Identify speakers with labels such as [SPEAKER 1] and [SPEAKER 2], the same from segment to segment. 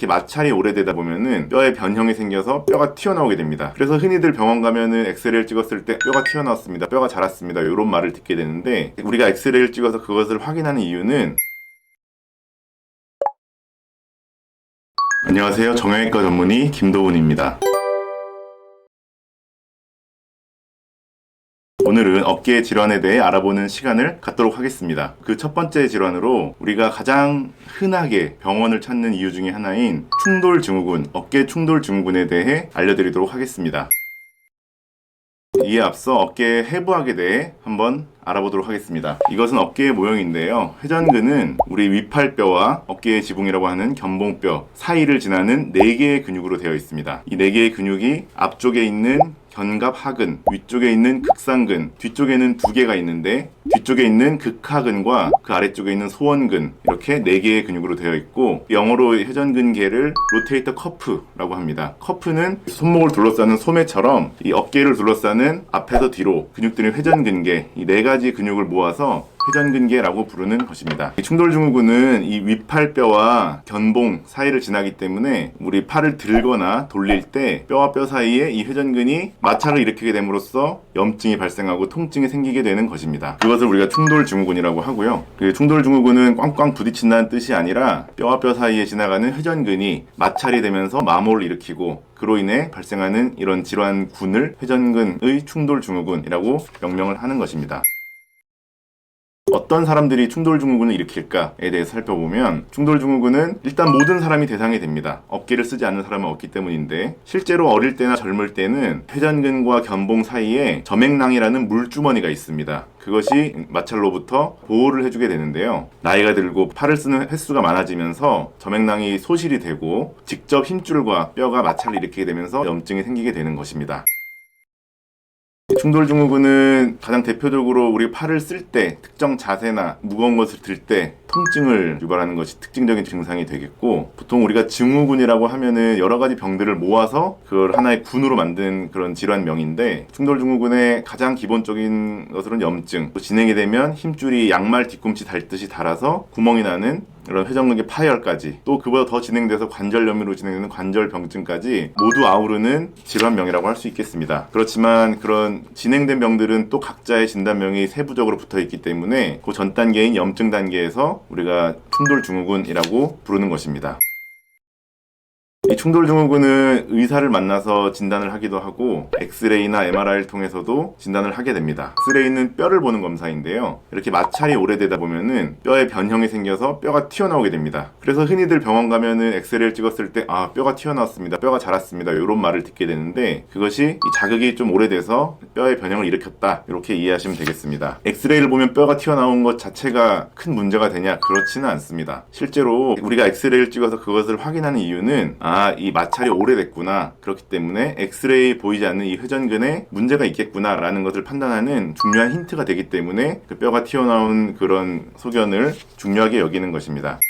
[SPEAKER 1] 이렇게 마찰이 오래되다 보면은 뼈에 변형이 생겨서 뼈가 튀어나오게 됩니다. 그래서 흔히들 병원 가면은 엑스레이를 찍었을 때 뼈가 튀어나왔습니다. 뼈가 자랐습니다. 이런 말을 듣게 되는데 우리가 엑스레이를 찍어서 그것을 확인하는 이유는 안녕하세요. 정형외과 전문의 김도훈입니다. 오늘은 어깨 질환에 대해 알아보는 시간을 갖도록 하겠습니다. 그 첫 번째 질환으로 우리가 가장 흔하게 병원을 찾는 이유 중에 하나인 충돌 증후군, 어깨 충돌 증후군에 대해 알려드리도록 하겠습니다. 이에 앞서 어깨의 해부학에 대해 한번 알아보도록 하겠습니다. 이것은 어깨의 모형인데요. 회전근은 우리 위팔뼈와 어깨의 지붕이라고 하는 견봉뼈 사이를 지나는 4개의 근육으로 되어 있습니다. 이 4개의 근육이 앞쪽에 있는 견갑 하근, 위쪽에 있는 극상근, 뒤쪽에는 두 개가 있는데 뒤쪽에 있는 극하근과 그 아래쪽에 있는 소원근 이렇게 네 개의 근육으로 되어 있고 영어로 회전근개를 로테이터 커프라고 합니다. 커프는 손목을 둘러싸는 소매처럼 이 어깨를 둘러싸는 앞에서 뒤로 근육들이 회전근개 이 네 가지 근육을 모아서 회전근개라고 부르는 것입니다. 이 충돌증후군은 이 위팔뼈와 견봉 사이를 지나기 때문에 우리 팔을 들거나 돌릴 때 뼈와 뼈 사이에 이 회전근이 마찰을 일으키게 됨으로써 염증이 발생하고 통증이 생기게 되는 것입니다. 그것을 우리가 충돌증후군이라고 하고요. 그 충돌증후군은 꽝꽝 부딪힌다는 뜻이 아니라 뼈와 뼈 사이에 지나가는 회전근이 마찰이 되면서 마모를 일으키고 그로 인해 발생하는 이런 질환군을 회전근의 충돌증후군이라고 명명을 하는 것입니다. 어떤 사람들이 충돌 증후군을 일으킬까에 대해서 살펴보면 충돌 증후군은 일단 모든 사람이 대상이 됩니다. 어깨를 쓰지 않는 사람은 없기 때문인데 실제로 어릴 때나 젊을 때는 회전근과 견봉 사이에 점액낭이라는 물주머니가 있습니다. 그것이 마찰로부터 보호를 해주게 되는데요. 나이가 들고 팔을 쓰는 횟수가 많아지면서 점액낭이 소실이 되고 직접 힘줄과 뼈가 마찰을 일으키게 되면서 염증이 생기게 되는 것입니다. 충돌증후군은 가장 대표적으로 우리 팔을 쓸 때 특정 자세나 무거운 것을 들 때 통증을 유발하는 것이 특징적인 증상이 되겠고 보통 우리가 증후군이라고 하면은 여러 가지 병들을 모아서 그걸 하나의 군으로 만든 그런 질환명인데 충돌 증후군의 가장 기본적인 것으로는 염증 또 진행이 되면 힘줄이 양말 뒤꿈치 닳듯이 닳아서 구멍이 나는 이런 회전근개 파열까지 또 그보다 더 진행돼서 관절염으로 진행되는 관절병증까지 모두 아우르는 질환명이라고 할 수 있겠습니다. 그렇지만 그런 진행된 병들은 또 각자의 진단명이 세부적으로 붙어 있기 때문에 그 전 단계인 염증 단계에서 우리가 충돌 증후군이라고 부르는 것입니다. 이 충돌증후군은 의사를 만나서 진단을 하기도 하고 엑스레이나 MRI를 통해서도 진단을 하게 됩니다. 엑스레이는 뼈를 보는 검사인데요. 이렇게 마찰이 오래되다 보면은 뼈에 변형이 생겨서 뼈가 튀어나오게 됩니다. 그래서 흔히들 병원 가면은 엑스레이를 찍었을 때 아, 뼈가 튀어나왔습니다. 뼈가 자랐습니다. 이런 말을 듣게 되는데 그것이 이 자극이 좀 오래돼서 뼈의 변형을 일으켰다. 이렇게 이해하시면 되겠습니다. 엑스레이를 보면 뼈가 튀어나온 것 자체가 큰 문제가 되냐? 그렇지는 않습니다. 실제로 우리가 엑스레이를 찍어서 그것을 확인하는 이유는 아, 이 마찰이 오래됐구나. 그렇기 때문에 엑스레이 보이지 않는 이 회전근에 문제가 있겠구나 라는 것을 판단하는 중요한 힌트가 되기 때문에 그 뼈가 튀어나온 그런 소견을 중요하게 여기는 것입니다.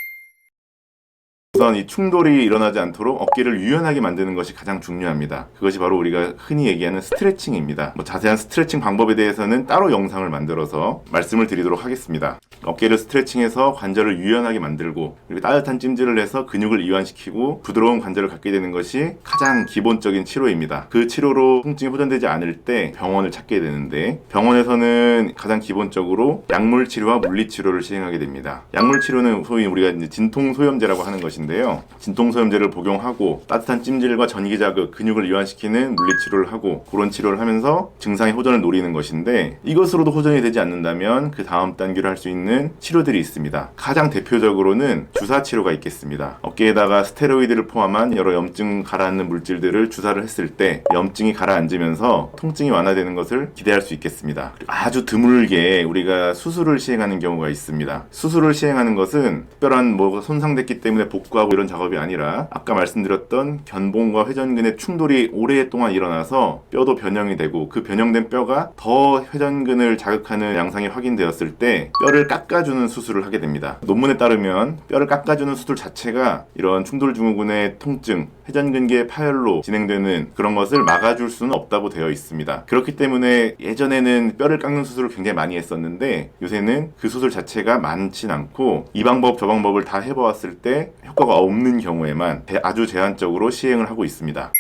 [SPEAKER 1] 우선 이 충돌이 일어나지 않도록 어깨를 유연하게 만드는 것이 가장 중요합니다. 그것이 바로 우리가 흔히 얘기하는 스트레칭입니다. 뭐 자세한 스트레칭 방법에 대해서는 따로 영상을 만들어서 말씀을 드리도록 하겠습니다. 어깨를 스트레칭해서 관절을 유연하게 만들고 그리고 따뜻한 찜질을 해서 근육을 이완시키고 부드러운 관절을 갖게 되는 것이 가장 기본적인 치료입니다. 그 치료로 통증이 호전되지 않을 때 병원을 찾게 되는데 병원에서는 가장 기본적으로 약물 치료와 물리 치료를 시행하게 됩니다. 약물 치료는 소위 우리가 진통 소염제라고 하는 것 인데요. 진통 소염제를 복용하고 따뜻한 찜질과 전기 자극, 근육을 이완시키는 물리 치료를 하고 그런 치료를 하면서 증상의 호전을 노리는 것인데 이것으로도 호전이 되지 않는다면 그 다음 단계로 할 수 있는 치료들이 있습니다. 가장 대표적으로는 주사 치료가 있겠습니다. 어깨에다가 스테로이드를 포함한 여러 염증 가라앉는 물질들을 주사를 했을 때 염증이 가라앉으면서 통증이 완화되는 것을 기대할 수 있겠습니다. 아주 드물게 우리가 수술을 시행하는 경우가 있습니다. 수술을 시행하는 것은 특별한 뭐가 손상됐기 때문에 복 구하고 이런 작업이 아니라 아까 말씀드렸던 견봉과 회전근의 충돌이 오랫동안 일어나서 뼈도 변형이 되고 그 변형된 뼈가 더 회전근을 자극하는 양상이 확인되었을 때 뼈를 깎아주는 수술을 하게 됩니다. 논문에 따르면 뼈를 깎아주는 수술 자체가 이런 충돌 증후군의 통증, 회전근개 파열로 진행되는 그런 것을 막아줄 수는 없다고 되어 있습니다. 그렇기 때문에 예전에는 뼈를 깎는 수술을 굉장히 많이 했었는데 요새는 그 수술 자체가 많진 않고 이 방법 저 방법을 다 해보았을 때 효과 가 없는 경우에만 대- 아주 제한적으로 시행을 하고 있습니다.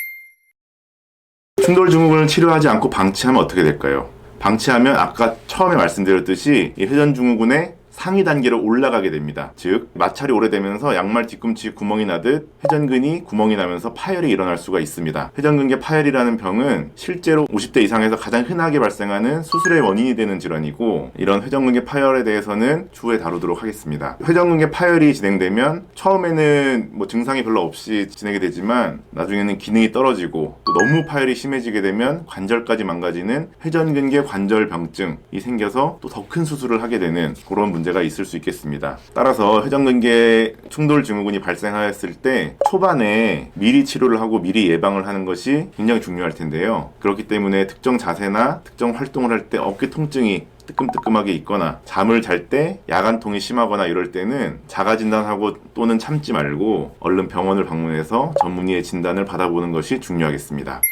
[SPEAKER 1] 충돌 증후군을 치료하지 않고 방치하면 어떻게 될까요? 방치하면 아까 처음에 말씀드렸듯이 이 회전 증후군의 상위 단계로 올라가게 됩니다. 즉 마찰이 오래되면서 양말 뒤꿈치 구멍이 나듯 회전근이 구멍이 나면서 파열이 일어날 수가 있습니다. 회전근개 파열이라는 병은 실제로 50대 이상에서 가장 흔하게 발생하는 수술의 원인이 되는 질환이고 이런 회전근개 파열에 대해서는 추후에 다루도록 하겠습니다. 회전근개 파열이 진행되면 처음에는 뭐 증상이 별로 없이 진행이 되지만 나중에는 기능이 떨어지고 또 너무 파열이 심해지게 되면 관절까지 망가지는 회전근개 관절병증이 생겨서 또 더 큰 수술을 하게 되는 그런 문제 가 있을 수 있겠습니다. 따라서 회전근개 충돌 증후군이 발생하였을 때 초반에 미리 치료를 하고 미리 예방을 하는 것이 굉장히 중요할 텐데요. 그렇기 때문에 특정 자세나 특정 활동을 할 때 어깨 통증이 뜨끔뜨끔하게 있거나 잠을 잘 때 야간통이 심하거나 이럴 때는 자가 진단하고 또는 참지 말고 얼른 병원을 방문해서 전문의의 진단을 받아보는 것이 중요하겠습니다.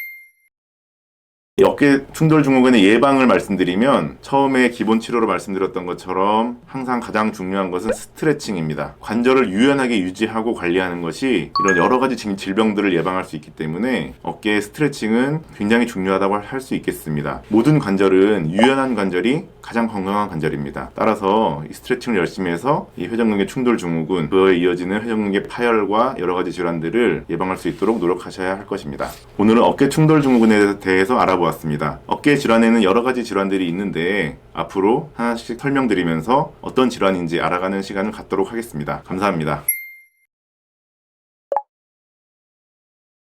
[SPEAKER 1] 이 어깨 충돌 증후군의 예방을 말씀드리면 처음에 기본 치료로 말씀드렸던 것처럼 항상 가장 중요한 것은 스트레칭입니다. 관절을 유연하게 유지하고 관리하는 것이 이런 여러 가지 질- 질병들을 예방할 수 있기 때문에 어깨의 스트레칭은 굉장히 중요하다고 할 수 있겠습니다. 모든 관절은 유연한 관절이 가장 건강한 관절입니다. 따라서 이 스트레칭을 열심히 해서 이 회전근개 충돌 증후군 그에 이어지는 회전근개 파열과 여러 가지 질환들을 예방할 수 있도록 노력하셔야 할 것입니다. 오늘은 어깨 충돌 증후군에 대해서 알아보았 습니다. 어깨 질환에는 여러 가지 질환들이 있는데 앞으로 하나씩 설명드리면서 어떤 질환인지 알아가는 시간을 갖도록 하겠습니다. 감사합니다.